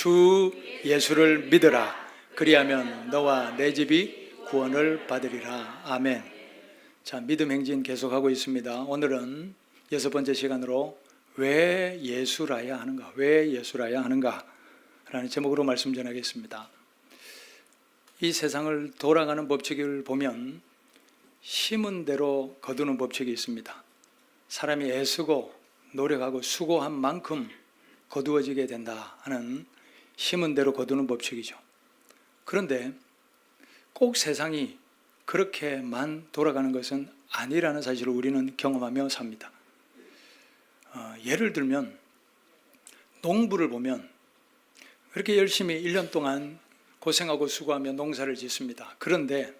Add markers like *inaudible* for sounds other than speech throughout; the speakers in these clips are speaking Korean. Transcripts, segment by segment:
주 예수를 믿으라. 그리하면 너와 내 집이 구원을 받으리라. 아멘. 자, 믿음 행진 계속하고 있습니다. 오늘은 여섯 번째 시간으로 왜 예수라야 하는가? 왜 예수라야 하는가? 라는 제목으로 말씀 전하겠습니다. 이 세상을 돌아가는 법칙을 보면 심은 대로 거두는 법칙이 있습니다. 사람이 애쓰고 노력하고 수고한 만큼 거두어지게 된다 하는 심은 대로 거두는 법칙이죠. 그런데 꼭 세상이 그렇게만 돌아가는 것은 아니라는 사실을 우리는 경험하며 삽니다. 어, 예를 들면 농부를 보면 그렇게 열심히 1년 동안 고생하고 수고하며 농사를 짓습니다. 그런데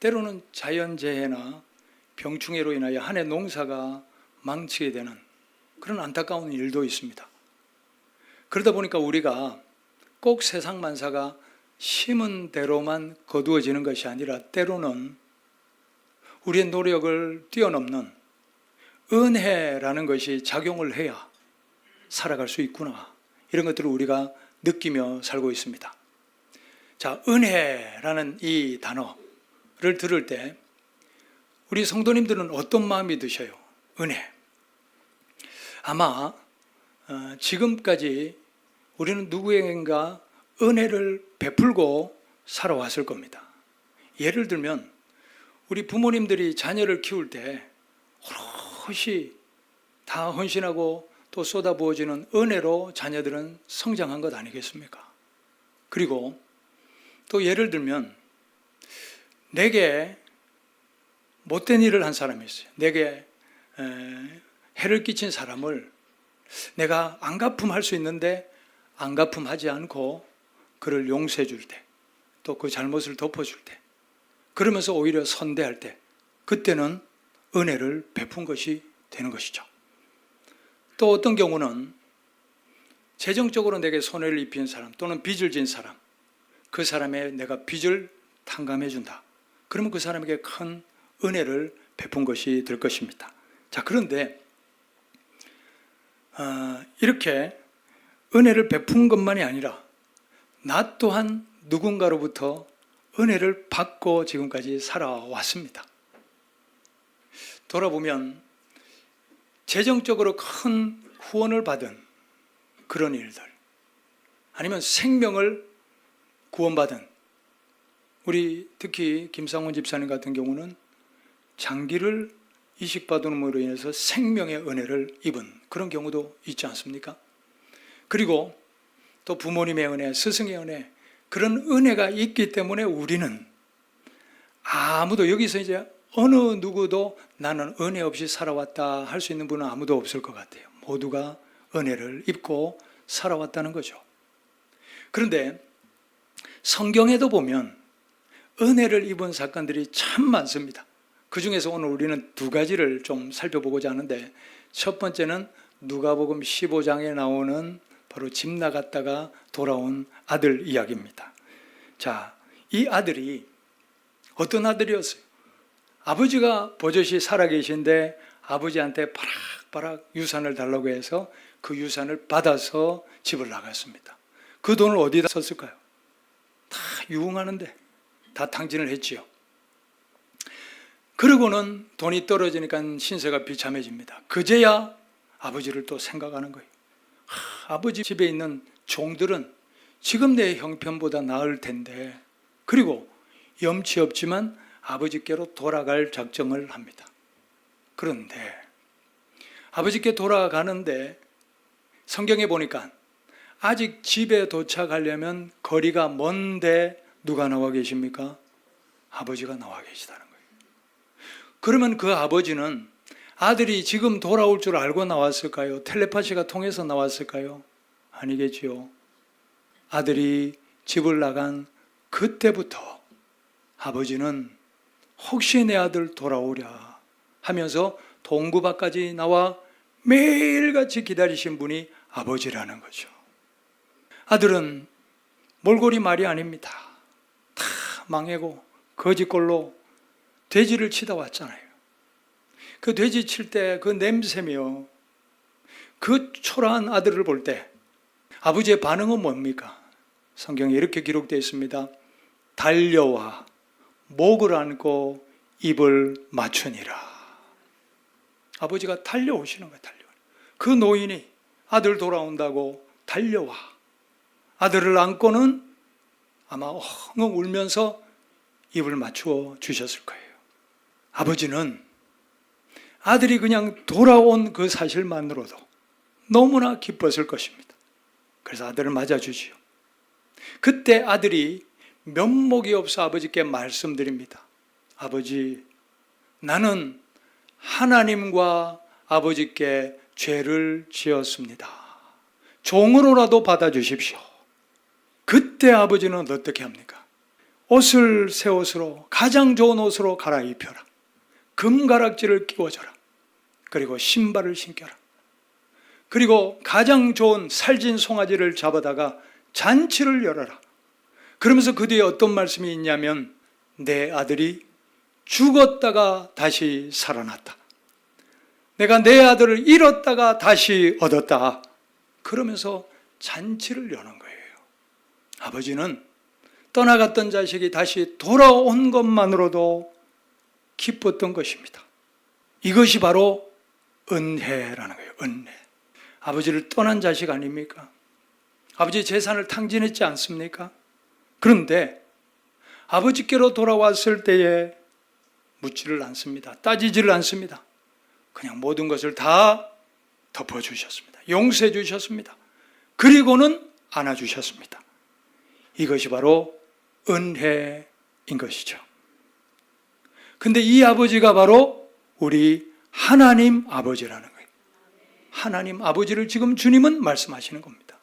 때로는 자연재해나 병충해로 인하여 한 해 농사가 망치게 되는 그런 안타까운 일도 있습니다. 그러다 보니까 우리가 꼭 세상 만사가 심은 대로만 거두어지는 것이 아니라 때로는 우리의 노력을 뛰어넘는 은혜라는 것이 작용을 해야 살아갈 수 있구나. 이런 것들을 우리가 느끼며 살고 있습니다. 자, 은혜라는 이 단어를 들을 때 우리 성도님들은 어떤 마음이 드셔요? 은혜. 아마 어, 지금까지 우리는 누구에겐가 은혜를 베풀고 살아왔을 겁니다. 예를 들면 우리 부모님들이 자녀를 키울 때 오롯이 다 헌신하고 또 쏟아부어지는 은혜로 자녀들은 성장한 것 아니겠습니까? 그리고 또 예를 들면 내게 못된 일을 한 사람이 있어요. 내게 해를 끼친 사람을 내가 안 갚음할 수 있는데 안갚음하지 않고 그를 용서해 줄 때, 또 그 잘못을 덮어줄 때, 그러면서 오히려 선대할 때, 그때는 은혜를 베푼 것이 되는 것이죠. 또 어떤 경우는 재정적으로 내게 손해를 입힌 사람 또는 빚을 진 사람, 그 사람의 내가 빚을 탕감해 준다. 그러면 그 사람에게 큰 은혜를 베푼 것이 될 것입니다. 자, 그런데 어, 이렇게 은혜를 베푼 것만이 아니라 나 또한 누군가로부터 은혜를 받고 지금까지 살아왔습니다. 돌아보면 재정적으로 큰 후원을 받은 그런 일들, 아니면 생명을 구원받은 우리 특히 김상원 집사님 같은 경우는 장기를 이식받음으로 인해서 생명의 은혜를 입은 그런 경우도 있지 않습니까? 그리고 또 부모님의 은혜, 스승의 은혜, 그런 은혜가 있기 때문에 우리는 아무도 여기서 이제 어느 누구도 나는 은혜 없이 살아왔다 할 수 있는 분은 아무도 없을 것 같아요. 모두가 은혜를 입고 살아왔다는 거죠. 그런데 성경에도 보면 은혜를 입은 사건들이 참 많습니다. 그 중에서 오늘 우리는 두 가지를 좀 살펴보고자 하는데 첫 번째는 누가복음 15장에 나오는 바로 집 나갔다가 돌아온 아들 이야기입니다. 자, 이 아들이 어떤 아들이었어요? 아버지가 버젓이 살아계신데 아버지한테 바락바락 유산을 달라고 해서 그 유산을 받아서 집을 나갔습니다. 그 돈을 어디다 썼을까요? 다 유흥하는데 다 탕진을 했지요. 그러고는 돈이 떨어지니까 신세가 비참해집니다. 그제야 아버지를 또 생각하는 거예요. 하, 아버지 집에 있는 종들은 지금 내 형편보다 나을 텐데, 그리고 염치 없지만 아버지께로 돌아갈 작정을 합니다. 그런데 아버지께 돌아가는데 성경에 보니까 아직 집에 도착하려면 거리가 먼데 누가 나와 계십니까? 아버지가 나와 계시다는 거예요. 그러면 그 아버지는 아들이 지금 돌아올 줄 알고 나왔을까요? 텔레파시가 통해서 나왔을까요? 아니겠지요. 아들이 집을 나간 그때부터 아버지는 혹시 내 아들 돌아오랴 하면서 동구밭까지 나와 매일같이 기다리신 분이 아버지라는 거죠. 아들은 몰골이 말이 아닙니다. 다 망해고 거지꼴로 돼지를 치다 왔잖아요. 그 돼지 칠 때 그 냄새며 그 초라한 아들을 볼 때 아버지의 반응은 뭡니까? 성경에 이렇게 기록되어 있습니다. 달려와 목을 안고 입을 맞추니라. 아버지가 달려오시는 거예요, 달려. 그 노인이 아들 돌아온다고 달려와. 아들을 안고는 아마 엉엉 울면서 입을 맞추어 주셨을 거예요. 아버지는 아들이 그냥 돌아온 그 사실만으로도 너무나 기뻤을 것입니다. 그래서 아들을 맞아주지요. 그때 아들이 면목이 없어 아버지께 말씀드립니다. 아버지, 나는 하나님과 아버지께 죄를 지었습니다. 종으로라도 받아주십시오. 그때 아버지는 어떻게 합니까? 옷을 새 옷으로 가장 좋은 옷으로 갈아입혀라. 금가락지를 끼워줘라. 그리고 신발을 신겨라. 그리고 가장 좋은 살진 송아지를 잡아다가 잔치를 열어라. 그러면서 그 뒤에 어떤 말씀이 있냐면 내 아들이 죽었다가 다시 살아났다. 내가 내 아들을 잃었다가 다시 얻었다. 그러면서 잔치를 여는 거예요. 아버지는 떠나갔던 자식이 다시 돌아온 것만으로도 기뻤던 것입니다. 이것이 바로 은혜라는 거예요. 은혜. 아버지를 떠난 자식 아닙니까? 아버지 재산을 탕진했지 않습니까? 그런데 아버지께로 돌아왔을 때에 묻지를 않습니다. 따지지를 않습니다. 그냥 모든 것을 다 덮어주셨습니다. 용서해 주셨습니다. 그리고는 안아주셨습니다. 이것이 바로 은혜인 것이죠. 근데 이 아버지가 바로 우리 하나님 아버지라는 거예요. 하나님 아버지를 지금 주님은 말씀하시는 겁니다.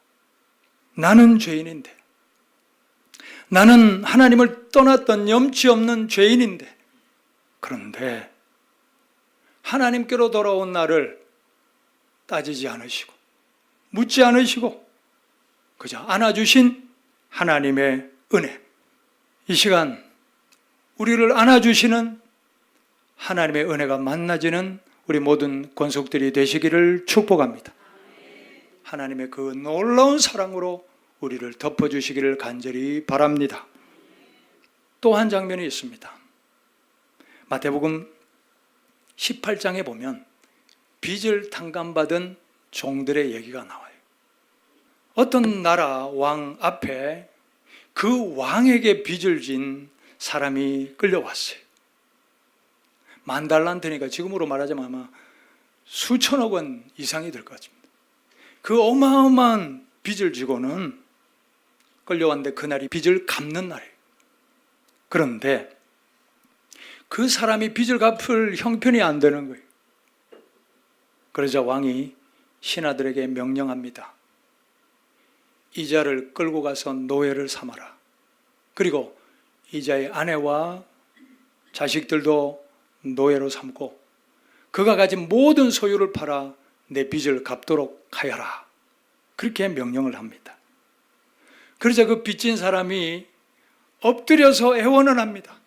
나는 죄인인데, 나는 하나님을 떠났던 염치 없는 죄인인데, 그런데 하나님께로 돌아온 나를 따지지 않으시고, 묻지 않으시고, 그저 안아주신 하나님의 은혜. 이 시간 우리를 안아주시는 하나님의 은혜가 만나지는 우리 모든 권속들이 되시기를 축복합니다. 하나님의 그 놀라운 사랑으로 우리를 덮어주시기를 간절히 바랍니다. 또 한 장면이 있습니다. 마태복음 18장에 보면 빚을 탕감받은 종들의 얘기가 나와요. 어떤 나라 왕 앞에 그 왕에게 빚을 진 사람이 끌려왔어요. 만 달란트니까 지금으로 말하자면 아마 수천억 원 이상이 될 것 같습니다. 그 어마어마한 빚을 지고는 끌려왔는데 그날이 빚을 갚는 날이에요. 그런데 그 사람이 빚을 갚을 형편이 안 되는 거예요. 그러자 왕이 신하들에게 명령합니다. 이자를 끌고 가서 노예를 삼아라. 그리고 이자의 아내와 자식들도 노예로 삼고 그가 가진 모든 소유를 팔아 내 빚을 갚도록 하여라. 그렇게 명령을 합니다. 그러자 그 빚진 사람이 엎드려서 애원을 합니다.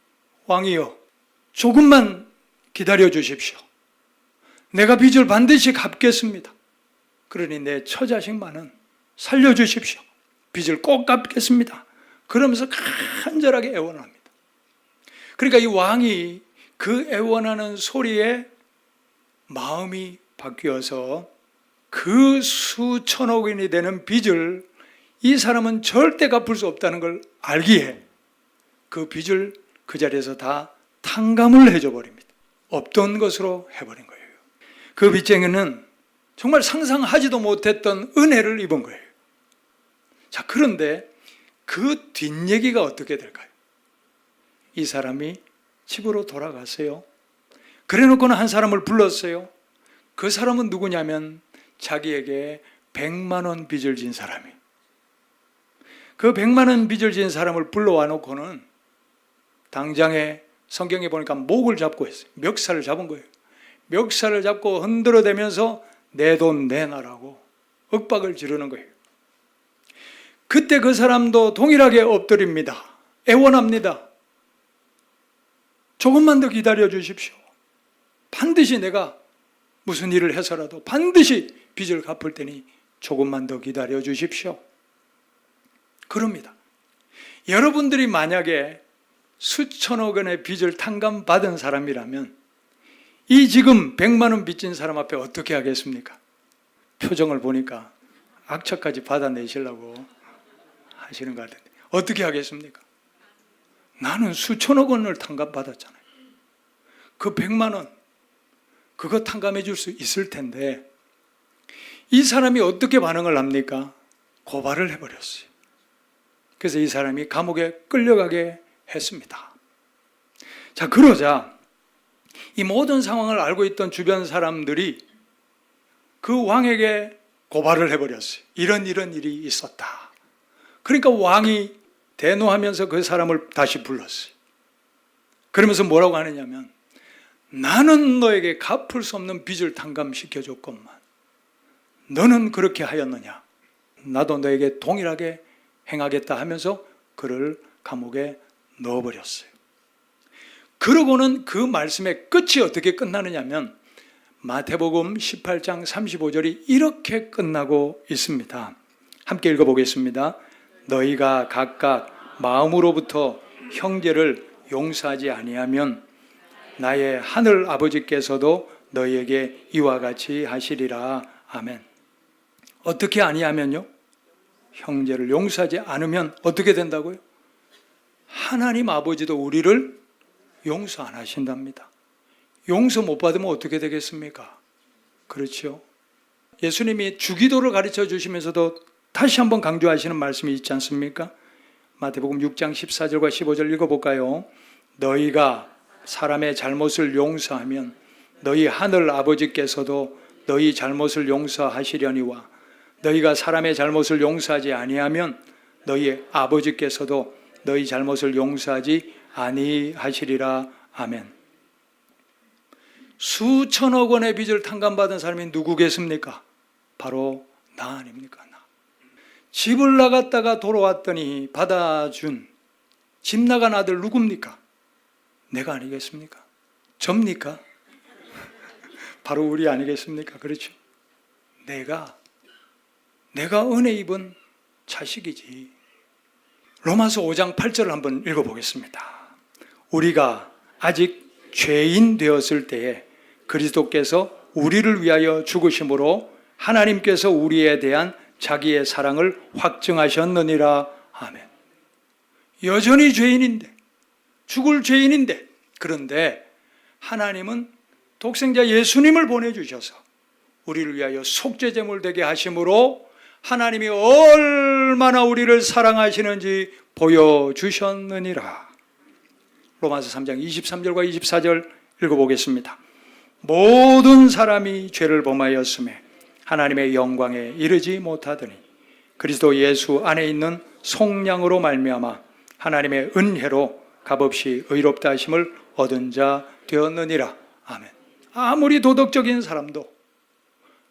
왕이여, 조금만 기다려 주십시오. 내가 빚을 반드시 갚겠습니다. 그러니 내 처자식만은 살려 주십시오. 빚을 꼭 갚겠습니다. 그러면서 간절하게 애원합니다. 그러니까 이 왕이 그 애원하는 소리에 마음이 바뀌어서 그 수천억 원이 되는 빚을 이 사람은 절대 갚을 수 없다는 걸 알기에 그 빚을 그 자리에서 다 탕감을 해줘 버립니다. 없던 것으로 해버린 거예요. 그 빚쟁이는 정말 상상하지도 못했던 은혜를 입은 거예요. 자, 그런데 그 뒷얘기가 어떻게 될까요? 이 사람이 집으로 돌아갔어요. 그래 놓고는 한 사람을 불렀어요. 그 사람은 누구냐면 자기에게 100만 원 빚을 진 사람이. 그 100만 원 빚을 진 사람을 불러와 놓고는 당장에 성경에 보니까 목을 잡고 했어요. 멱살을 잡은 거예요. 멱살을 잡고 흔들어 대면서 내 돈 내놔라고 윽박을 지르는 거예요. 그때 그 사람도 동일하게 엎드립니다. 애원합니다. 조금만 더 기다려 주십시오. 반드시 내가 무슨 일을 해서라도 반드시 빚을 갚을 테니 조금만 더 기다려 주십시오. 그럽니다. 여러분들이 만약에 수천억 원의 빚을 탕감받은 사람이라면 이 지금 100만 원 빚진 사람 앞에 어떻게 하겠습니까? 표정을 보니까 악처까지 받아내시려고 하시는 것 같은데 어떻게 하겠습니까? 나는 수천억 원을 탕감받았잖아요. 그 100만 원 그거 탕감해 줄 수 있을 텐데 이 사람이 어떻게 반응을 합니까? 고발을 해버렸어요. 그래서 이 사람이 감옥에 끌려가게 했습니다. 자, 그러자 이 모든 상황을 알고 있던 주변 사람들이 그 왕에게 고발을 해버렸어요. 이런 이런 일이 있었다. 그러니까 왕이 대노하면서 그 사람을 다시 불렀어요. 그러면서 뭐라고 하느냐면 나는 너에게 갚을 수 없는 빚을 탕감시켜 줬건만 너는 그렇게 하였느냐? 나도 너에게 동일하게 행하겠다 하면서 그를 감옥에 넣어버렸어요. 그러고는 그 말씀의 끝이 어떻게 끝나느냐면 마태복음 18장 35절이 이렇게 끝나고 있습니다. 함께 읽어보겠습니다. 너희가 각각 마음으로부터 형제를 용서하지 아니하면 나의 하늘 아버지께서도 너희에게 이와 같이 하시리라. 아멘. 어떻게 아니하면요? 형제를 용서하지 않으면 어떻게 된다고요? 하나님 아버지도 우리를 용서 안 하신답니다. 용서 못 받으면 어떻게 되겠습니까? 그렇죠. 예수님이 주기도를 가르쳐 주시면서도 다시 한번 강조하시는 말씀이 있지 않습니까? 마태복음 6장 14절과 15절 읽어볼까요? 너희가 사람의 잘못을 용서하면 너희 하늘 아버지께서도 너희 잘못을 용서하시려니와 너희가 사람의 잘못을 용서하지 아니하면 너희 아버지께서도 너희 잘못을 용서하지 아니하시리라 아멘. 수천억 원의 빚을 탕감받은 사람이 누구겠습니까? 바로 나 아닙니까? 나. 집을 나갔다가 돌아왔더니 받아준 집 나간 아들 누굽니까? 내가 아니겠습니까? 접니까? *laughs* 바로 우리 아니겠습니까? 그렇죠? 내가 내가 은혜 입은 자식이지. 로마서 5장 8절을 한번 읽어보겠습니다. 우리가 아직 죄인 되었을 때에 그리스도께서 우리를 위하여 죽으심으로 하나님께서 우리에 대한 자기의 사랑을 확증하셨느니라. 아멘. 여전히 죄인인데, 죽을 죄인인데, 그런데 하나님은 독생자 예수님을 보내주셔서 우리를 위하여 속죄제물 되게 하심으로 하나님이 얼마나 우리를 사랑하시는지 보여주셨느니라. 로마서 3장 23절과 24절 읽어보겠습니다. 모든 사람이 죄를 범하였음에 하나님의 영광에 이르지 못하더니 그리스도 예수 안에 있는 속량으로 말미암아 하나님의 은혜로 값없이 의롭다 하심을 얻은 자 되었느니라. 아멘. 아무리 도덕적인 사람도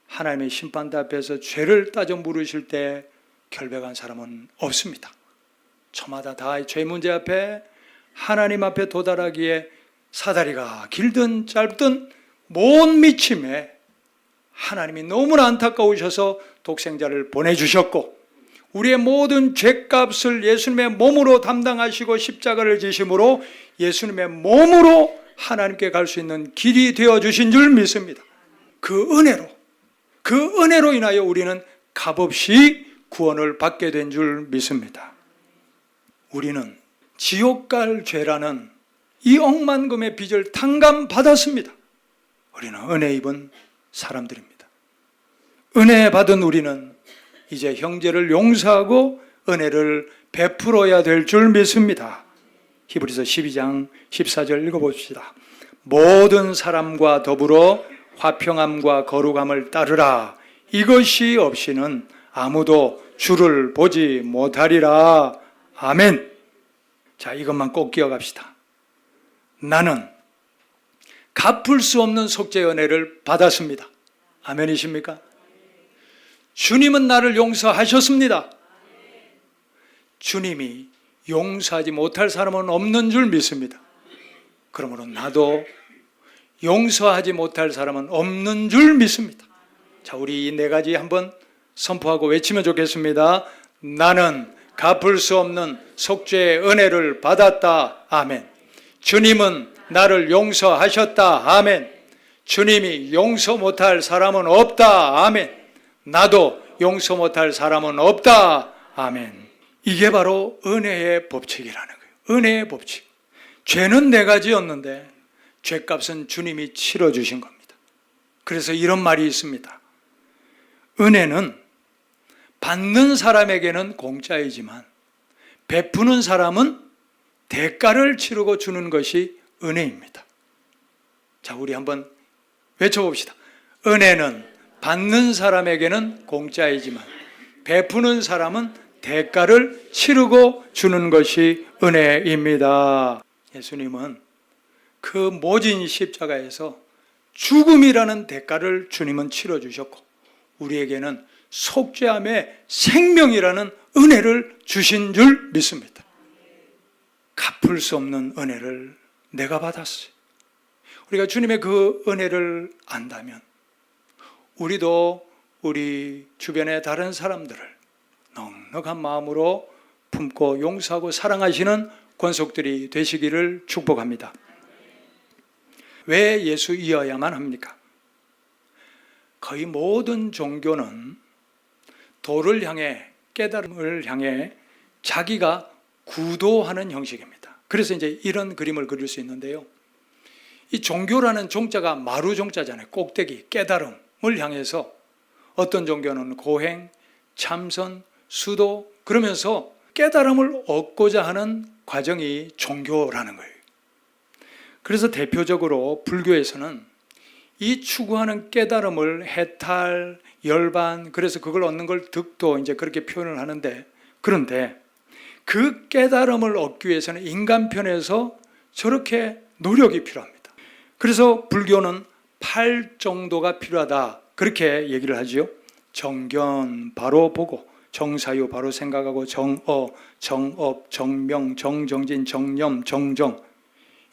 하나님의 심판대 앞에서 죄를 따져 물으실 때 결백한 사람은 없습니다. 저마다 다 죄 문제 앞에 하나님 앞에 도달하기에 사다리가 길든 짧든 못 미침에 하나님이 너무나 안타까우셔서 독생자를 보내주셨고 우리의 모든 죄값을 예수님의 몸으로 담당하시고 십자가를 지심으로 예수님의 몸으로 하나님께 갈 수 있는 길이 되어 주신 줄 믿습니다. 그 은혜로 그 은혜로 인하여 우리는 값없이 구원을 받게 된 줄 믿습니다. 우리는 지옥 갈 죄라는 이 억만금의 빚을 탕감받았습니다. 우리는 은혜 입은 사람들입니다. 은혜 받은 우리는 이제 형제를 용서하고 은혜를 베풀어야 될 줄 믿습니다. 히브리서 12장 14절 읽어봅시다. 모든 사람과 더불어 화평함과 거룩함을 따르라. 이것이 없이는 아무도 주를 보지 못하리라. 아멘. 자, 이것만 꼭 기억합시다. 나는 갚을 수 없는 속죄 은혜를 받았습니다. 아멘이십니까? 주님은 나를 용서하셨습니다. 주님이 용서하지 못할 사람은 없는 줄 믿습니다. 그러므로 나도 용서하지 못할 사람은 없는 줄 믿습니다. 자, 우리 이 네 가지 한번 선포하고 외치면 좋겠습니다. 나는 갚을 수 없는 속죄의 은혜를 받았다. 아멘. 주님은 나를 용서하셨다. 아멘. 주님이 용서 못할 사람은 없다. 아멘. 나도 용서 못할 사람은 없다. 아멘. 이게 바로 은혜의 법칙이라는 거예요. 은혜의 법칙. 죄는 내가 지었는데 죄값은 주님이 치러 주신 겁니다. 그래서 이런 말이 있습니다. 은혜는 받는 사람에게는 공짜이지만 베푸는 사람은 대가를 치르고 주는 것이 은혜입니다. 자, 우리 한번 외쳐봅시다. 은혜는 받는 사람에게는 공짜이지만 베푸는 사람은 대가를 치르고 주는 것이 은혜입니다. 예수님은 그 모진 십자가에서 죽음이라는 대가를 주님은 치러 주셨고 우리에게는 속죄함의 생명이라는 은혜를 주신 줄 믿습니다. 갚을 수 없는 은혜를 내가 받았어요. 우리가 주님의 그 은혜를 안다면 우리도 우리 주변의 다른 사람들을 넉넉한 마음으로 품고 용서하고 사랑하시는 권속들이 되시기를 축복합니다. 왜 예수이어야만 합니까? 거의 모든 종교는 도를 향해 깨달음을 향해 자기가 구도하는 형식입니다. 그래서 이제 이런 그림을 그릴 수 있는데요. 이 종교라는 종자가 마루 종자잖아요. 꼭대기 깨달음 을 향해서 어떤 종교는 고행, 참선, 수도 그러면서 깨달음을 얻고자 하는 과정이 종교라는 거예요. 그래서 대표적으로 불교에서는 이 추구하는 깨달음을 해탈, 열반, 그래서 그걸 얻는 걸 득도 이제 그렇게 표현을 하는데 그런데 그 깨달음을 얻기 위해서는 인간편에서 저렇게 노력이 필요합니다. 그래서 불교는 팔 정도가 필요하다. 그렇게 얘기를 하지요. 정견 바로 보고 정사유 바로 생각하고 정어, 정업, 정명, 정정진, 정념, 정정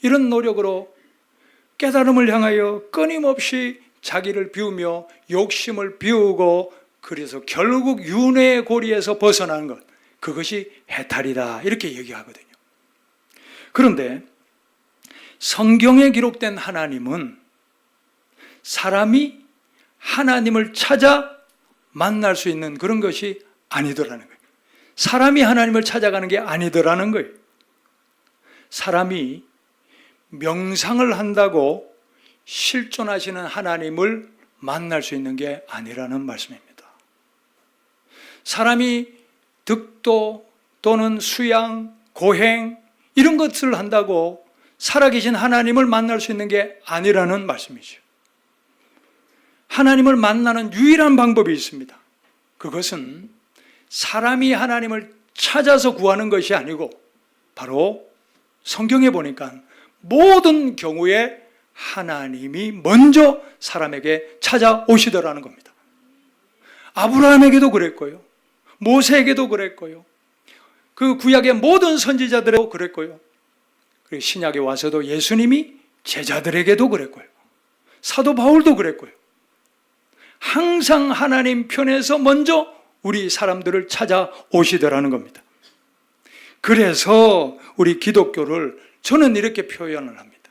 이런 노력으로 깨달음을 향하여 끊임없이 자기를 비우며 욕심을 비우고 그래서 결국 윤회의 고리에서 벗어나는 것 그것이 해탈이다 이렇게 얘기하거든요. 그런데 성경에 기록된 하나님은 사람이 하나님을 찾아 만날 수 있는 그런 것이 아니더라는 거예요. 사람이 하나님을 찾아가는 게 아니더라는 거예요. 사람이 명상을 한다고 실존하시는 하나님을 만날 수 있는 게 아니라는 말씀입니다. 사람이 득도 또는 수양, 고행 이런 것을 한다고 살아계신 하나님을 만날 수 있는 게 아니라는 말씀이죠. 하나님을 만나는 유일한 방법이 있습니다. 그것은 사람이 하나님을 찾아서 구하는 것이 아니고 바로 성경에 보니까 모든 경우에 하나님이 먼저 사람에게 찾아오시더라는 겁니다. 아브라함에게도 그랬고요. 모세에게도 그랬고요. 그 구약의 모든 선지자들에도 그랬고요. 그리고 신약에 와서도 예수님이 제자들에게도 그랬고요. 사도 바울도 그랬고요. 항상 하나님 편에서 먼저 우리 사람들을 찾아오시더라는 겁니다. 그래서 우리 기독교를 저는 이렇게 표현을 합니다.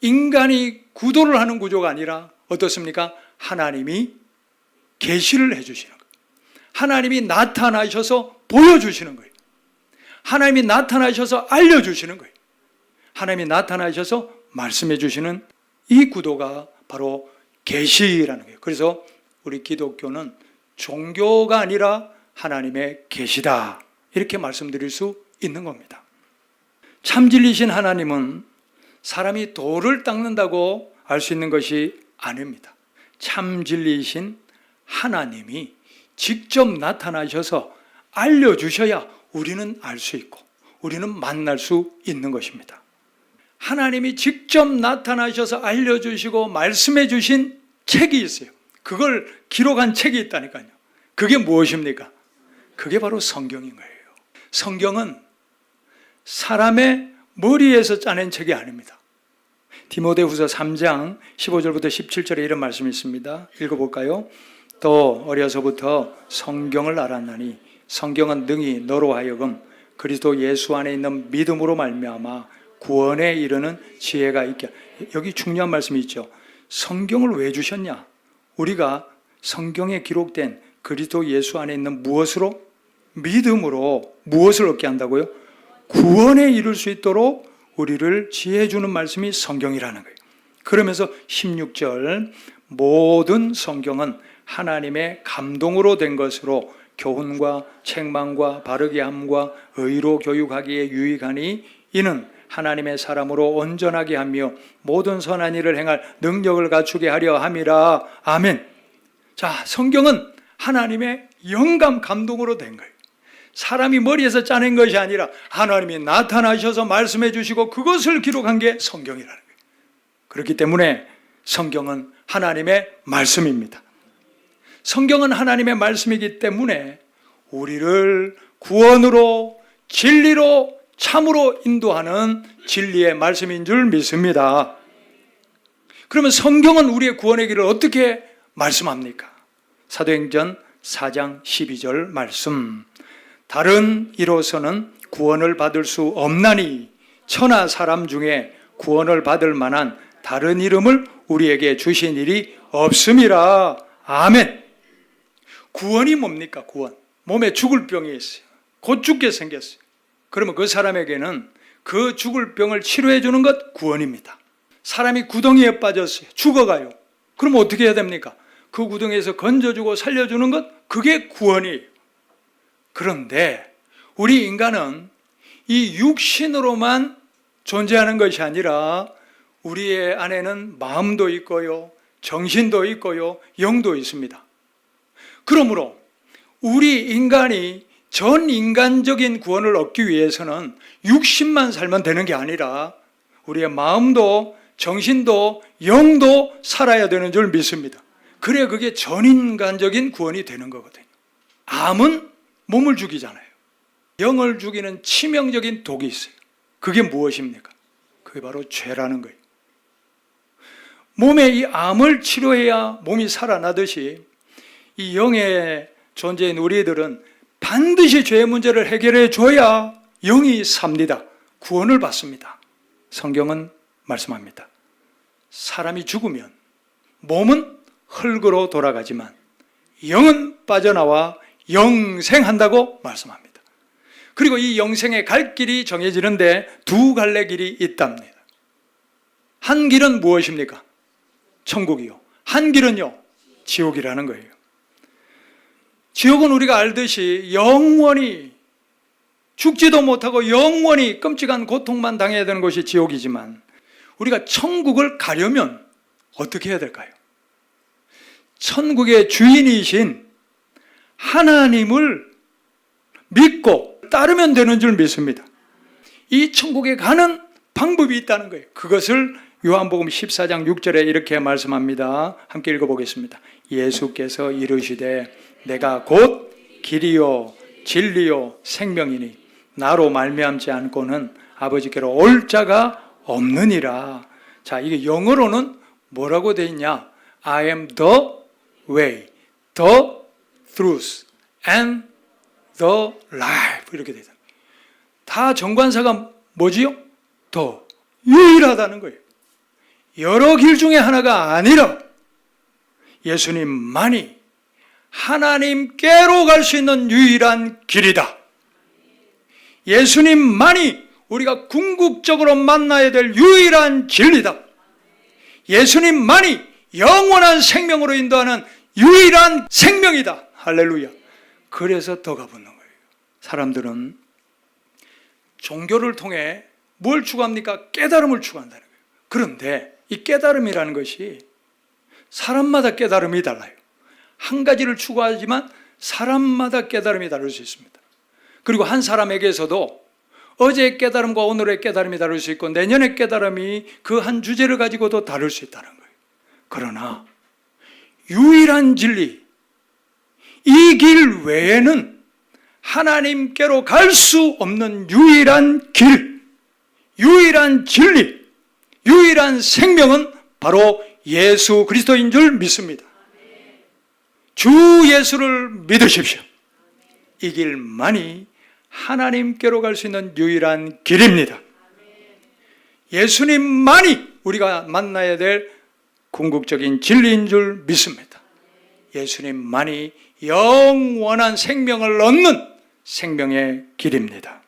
인간이 구도를 하는 구조가 아니라 어떻습니까? 하나님이 계시를 해 주시는 거예요. 하나님이 나타나셔서 보여 주시는 거예요. 하나님이 나타나셔서 알려 주시는 거예요. 하나님이 나타나셔서 말씀해 주시는 이 구도가 바로 계시라는 거예요. 그래서 우리 기독교는 종교가 아니라 하나님의 계시다. 이렇게 말씀드릴 수 있는 겁니다. 참진리신 하나님은 사람이 돌을 닦는다고 알 수 있는 것이 아닙니다. 참진리신 하나님이 직접 나타나셔서 알려주셔야 우리는 알 수 있고 우리는 만날 수 있는 것입니다. 하나님이 직접 나타나셔서 알려주시고 말씀해 주신 책이 있어요. 그걸 기록한 책이 있다니까요. 그게 무엇입니까? 그게 바로 성경인 거예요. 성경은 사람의 머리에서 짜낸 책이 아닙니다. 디모데후서 3장 15절부터 17절에 이런 말씀이 있습니다. 읽어볼까요? 또 어려서부터 성경을 알았나니 성경은 능히 너로 하여금 그리스도 예수 안에 있는 믿음으로 말미암아 구원에 이르는 지혜가 있게 여기 중요한 말씀이 있죠. 성경을 왜 주셨냐? 우리가 성경에 기록된 그리스도 예수 안에 있는 무엇으로 믿음으로 무엇을 얻게 한다고요? 구원에 이룰 수 있도록 우리를 지혜 주는 말씀이 성경이라는 거예요. 그러면서 16절 모든 성경은 하나님의 감동으로 된 것으로 교훈과 책망과 바르게 함과 의로 교육하기에 유익하니 이는 하나님의 사람으로 온전하게 하며 모든 선한 일을 행할 능력을 갖추게 하려 함이라. 아멘. 자, 성경은 하나님의 영감 감동으로 된 거예요. 사람이 머리에서 짜낸 것이 아니라 하나님이 나타나셔서 말씀해 주시고 그것을 기록한 게 성경이라는 거예요. 그렇기 때문에 성경은 하나님의 말씀입니다. 성경은 하나님의 말씀이기 때문에 우리를 구원으로 진리로 참으로 인도하는 진리의 말씀인 줄 믿습니다. 그러면 성경은 우리의 구원의 길을 어떻게 말씀합니까? 사도행전 4장 12절 말씀. 다른 이로서는 구원을 받을 수 없나니 천하 사람 중에 구원을 받을 만한 다른 이름을 우리에게 주신 일이 없음이라. 아멘. 구원이 뭡니까? 구원. 몸에 죽을 병이 있어요. 곧 죽게 생겼어요. 그러면 그 사람에게는 그 죽을 병을 치료해 주는 것 구원입니다. 사람이 구덩이에 빠졌어요. 죽어가요. 그럼 어떻게 해야 됩니까? 그 구덩이에서 건져주고 살려주는 것 그게 구원이에요. 그런데 우리 인간은 이 육신으로만 존재하는 것이 아니라 우리의 안에는 마음도 있고요, 정신도 있고요, 영도 있습니다. 그러므로 우리 인간이 전 인간적인 구원을 얻기 위해서는 육신만 살면 되는 게 아니라 우리의 마음도 정신도 영도 살아야 되는 줄 믿습니다. 그래야 그게 전 인간적인 구원이 되는 거거든요. 암은 몸을 죽이잖아요. 영을 죽이는 치명적인 독이 있어요. 그게 무엇입니까? 그게 바로 죄라는 거예요. 몸의 이 암을 치료해야 몸이 살아나듯이 이 영의 존재인 우리들은 반드시 죄의 문제를 해결해 줘야 영이 삽니다. 구원을 받습니다. 성경은 말씀합니다. 사람이 죽으면 몸은 흙으로 돌아가지만 영은 빠져나와 영생한다고 말씀합니다. 그리고 이 영생의 갈 길이 정해지는데 두 갈래 길이 있답니다. 한 길은 무엇입니까? 천국이요. 한 길은요, 지옥이라는 거예요. 지옥은 우리가 알듯이 영원히 죽지도 못하고 영원히 끔찍한 고통만 당해야 되는 것이 지옥이지만 우리가 천국을 가려면 어떻게 해야 될까요? 천국의 주인이신 하나님을 믿고 따르면 되는 줄 믿습니다. 이 천국에 가는 방법이 있다는 거예요. 그것을 요한복음 14장 6절에 이렇게 말씀합니다. 함께 읽어보겠습니다. 예수께서 이르시되 내가 곧 길이요 진리요 생명이니 나로 말미암지 않고는 아버지께로 올 자가 없느니라. 자, 이게 영어로는 뭐라고 돼 있냐? I am the way, the truth, and the life 이렇게 되다. 다 정관사가 뭐지요? 더 유일하다는 거예요. 여러 길 중에 하나가 아니라 예수님만이 하나님께로 갈 수 있는 유일한 길이다. 예수님만이 우리가 궁극적으로 만나야 될 유일한 진리다. 예수님만이 영원한 생명으로 인도하는 유일한 생명이다. 할렐루야. 그래서 더 가붙는 거예요. 사람들은 종교를 통해 뭘 추구합니까? 깨달음을 추구한다는 거예요. 그런데 이 깨달음이라는 것이 사람마다 깨달음이 달라요. 한 가지를 추구하지만 사람마다 깨달음이 다를 수 있습니다. 그리고 한 사람에게서도 어제의 깨달음과 오늘의 깨달음이 다를 수 있고 내년의 깨달음이 그 한 주제를 가지고도 다를 수 있다는 거예요. 그러나 유일한 진리, 이 길 외에는 하나님께로 갈 수 없는 유일한 길, 유일한 진리, 유일한 생명은 바로 예수 그리스도인 줄 믿습니다. 주 예수를 믿으십시오. 이 길만이 하나님께로 갈 수 있는 유일한 길입니다. 예수님만이 우리가 만나야 될 궁극적인 진리인 줄 믿습니다. 예수님만이 영원한 생명을 얻는 생명의 길입니다.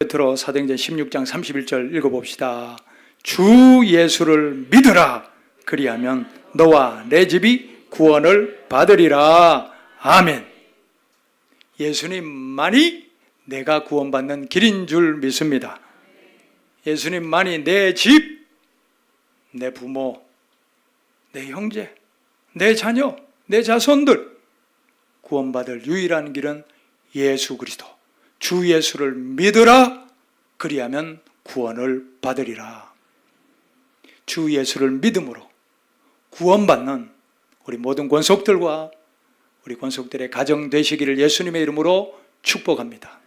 베드로 사도행전 16장 31절 읽어봅시다. 주 예수를 믿으라. 그리하면 너와 내 집이 구원을 받으리라. 아멘. 예수님만이 내가 구원받는 길인 줄 믿습니다. 예수님만이 내 집, 내 부모, 내 형제, 내 자녀, 내 자손들 구원받을 유일한 길은 예수 그리스도. 주 예수를 믿으라. 그리하면 구원을 받으리라. 주 예수를 믿음으로 구원받는 우리 모든 권속들과 우리 권속들의 가정 되시기를 예수님의 이름으로 축복합니다.